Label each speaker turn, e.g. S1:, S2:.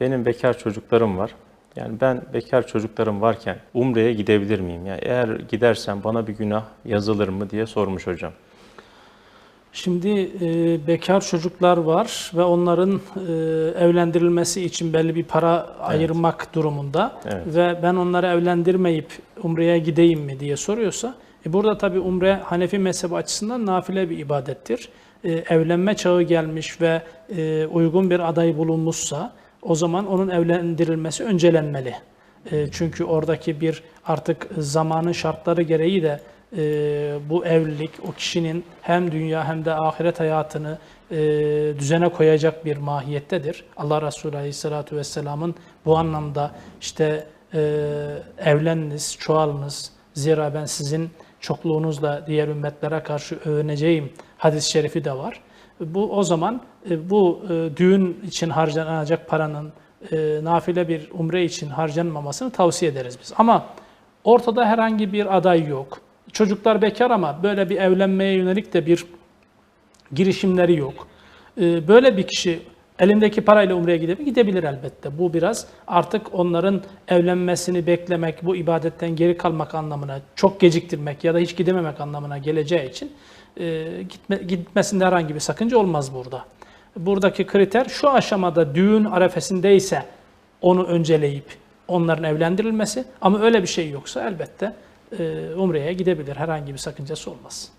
S1: Benim bekar çocuklarım var. Yani ben bekar çocuklarım varken Umre'ye gidebilir miyim? Yani eğer gidersem bana bir günah yazılır mı diye sormuş hocam.
S2: Şimdi e, bekar çocuklar var ve onların e, evlendirilmesi için belli bir para ayırmak durumunda
S1: Evet.
S2: ve ben onları evlendirmeyip Umre'ye gideyim mi diye soruyorsa e, burada tabi Umre Hanefi mezhebi açısından nafile bir ibadettir. E, evlenme çağı gelmiş ve e, uygun bir aday bulunmuşsa o zaman onun evlendirilmesi öncelenmeli. E, çünkü oradaki bir artık zamanın şartları gereği de e, bu evlilik o kişinin hem dünya hem de ahiret hayatını e, düzene koyacak bir mahiyettedir. Allah Resulü Aleyhisselatü Vesselam'ın bu anlamda işte e, evleniniz, çoğalınız, zira ben sizin çokluğunuzla diğer ümmetlere karşı övüneceğim hadis-i şerifi de var. Bu o zaman e, bu e, düğün için harcanacak paranın e, nafile bir umre için harcanmamasını tavsiye ederiz biz. Ama ortada herhangi bir aday yok. Çocuklar bekar ama böyle bir evlenmeye yönelik de bir girişimleri yok. Böyle bir kişi elindeki parayla umreye gidebilir, gidebilir elbette. Bu biraz artık onların evlenmesini beklemek, bu ibadetten geri kalmak anlamına, çok geciktirmek ya da hiç gidememek anlamına geleceği için e, gitme, gitmesinde herhangi bir sakınca olmaz burada. Buradaki kriter şu aşamada düğün arefesindeyse onu önceleyip onların evlendirilmesi ama öyle bir şey yoksa elbette e, umreye gidebilir. Herhangi bir sakıncası olmaz.